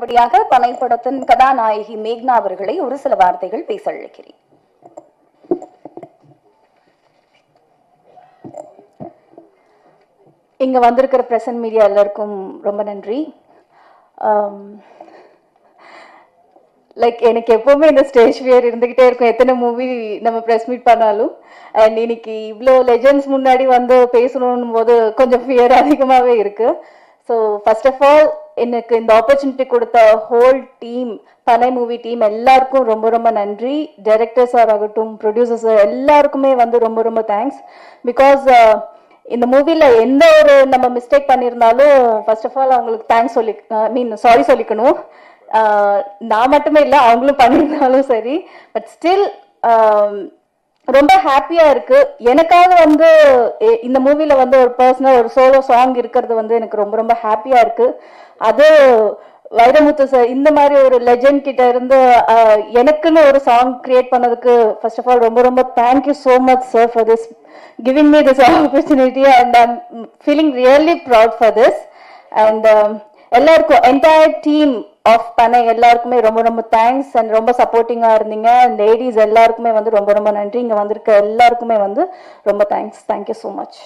அடுத்தபடியாக பனை படத்தின் கதாநாயகி மேக்னா அவர்களை ஒரு சில வார்த்தைகள் பேச அழைக்கிறேன். இங்க வந்திருக்கிற பிரசன்ட் மீடியா எல்லாருக்கும் ரொம்ப நன்றி. லைக் எனக்கு எப்பவுமே இந்த ஸ்டேஜ் ஃபியர் இருந்துகிட்டே இருக்கும். எத்தனை மூவி நம்ம ப்ரெஸ் மீட் பண்ணாலும் அண்ட் இன்னைக்கு இவ்வளோ லெஜண்ட்ஸ் முன்னாடி வந்து பேசணும் போது கொஞ்சம் ஃபியர் அதிகமாகவே இருக்கு. ஸோ ஃபர்ஸ்ட் ஆஃப் ஆல் எனக்கு இந்த ஆப்பர்ச்சுனிட்டி கொடுத்த whole team Panai movie team எல்லாருக்கும் ரொம்ப ரொம்ப நன்றி. டைரக்டர்ஸ் ஆகட்டும் ப்ரொடியூசர்ஸ் எல்லாருக்குமே வந்து ரொம்ப ரொம்ப தேங்க்ஸ் பிகாஸ் uh, இந்த மூவில எந்த ஒரு நம்ம மிஸ்டேக் பண்ணியிருந்தாலும் ஃபர்ஸ்ட் ஆஃப் ஆல் அவங்களுக்கு தேங்க்ஸ் சொல்லி மீன் சாரி சொல்லிக்கணும். Uh, நான் மட்டுமே இல்லை அவங்களும் பண்ணியிருந்தாலும் சரி. பட் ஸ்டில் ரொம்ப ஹாப்பியா இருக்கு. எனக்காக வந்து இந்த மூவில வந்து ஒரு பர்சனல் ஒரு சோலோ சாங் இருக்கிறது வந்து எனக்கு ரொம்ப ரொம்ப ஹாப்பியா இருக்கு. அது வைரமுத்து சார் இந்த மாதிரி ஒரு லெஜெண்ட் கிட்ட இருந்து எனக்குன்னு ஒரு சாங் கிரியேட் பண்ணதுக்கு ஃபர்ஸ்ட் ஆஃப் ஆல் ரொம்ப ரொம்ப thank you so much sir for this giving me this opportunity and I'm feeling really proud for this and எல்லாருக்கும் என்டையர் டீம் ஆஃப் பண்ண எல்லாருக்குமே ரொம்ப ரொம்ப தேங்க்ஸ் அண்ட் ரொம்ப சப்போர்ட்டிங்காக இருந்தீங்க. லேடிஸ் எல்லாருக்குமே வந்து ரொம்ப ரொம்ப நன்றி. இங்கே வந்திருக்க எல்லாருக்குமே வந்து ரொம்ப தேங்க்ஸ் தேங்க்யூ ஸோ மச்